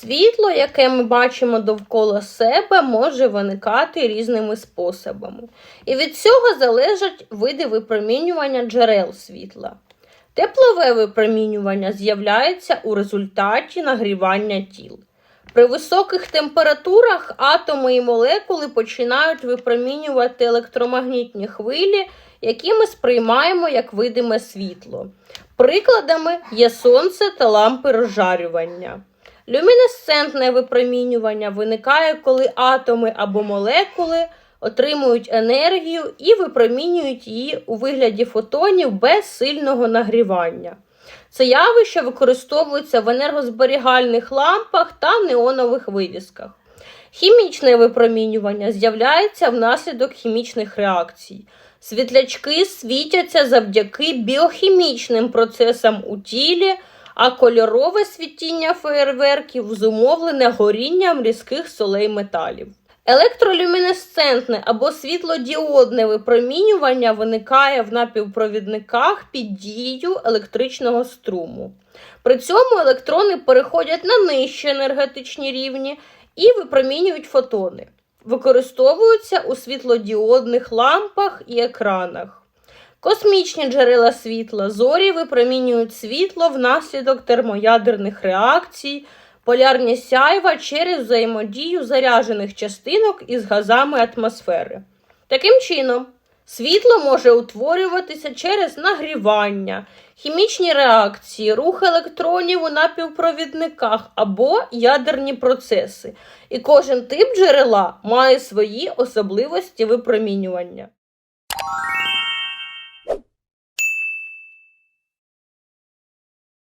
Світло, яке ми бачимо довкола себе, може виникати різними способами. І від цього залежать види випромінювання джерел світла. Теплове випромінювання з'являється у результаті нагрівання тіл. При високих температурах атоми і молекули починають випромінювати електромагнітні хвилі, які ми сприймаємо як видиме світло. Прикладами є сонце та лампи розжарювання. Люмінесцентне випромінювання виникає, коли атоми або молекули отримують енергію і випромінюють її у вигляді фотонів без сильного нагрівання. Це явище використовується в енергозберігальних лампах та неонових вивісках. Хімічне випромінювання з'являється внаслідок хімічних реакцій. Світлячки світяться завдяки біохімічним процесам у тілі, а кольорове світіння феєрверків зумовлене горінням різких солей металів. Електролюмінесцентне або світлодіодне випромінювання виникає в напівпровідниках під дією електричного струму. При цьому електрони переходять на нижчі енергетичні рівні і випромінюють фотони. Використовуються у світлодіодних лампах і екранах. Космічні джерела світла зорі випромінюють світло внаслідок термоядерних реакцій, полярні сяйва через взаємодію заряджених частинок із газами атмосфери. Таким чином, світло може утворюватися через нагрівання, хімічні реакції, рух електронів у напівпровідниках або ядерні процеси. І кожен тип джерела має свої особливості випромінювання.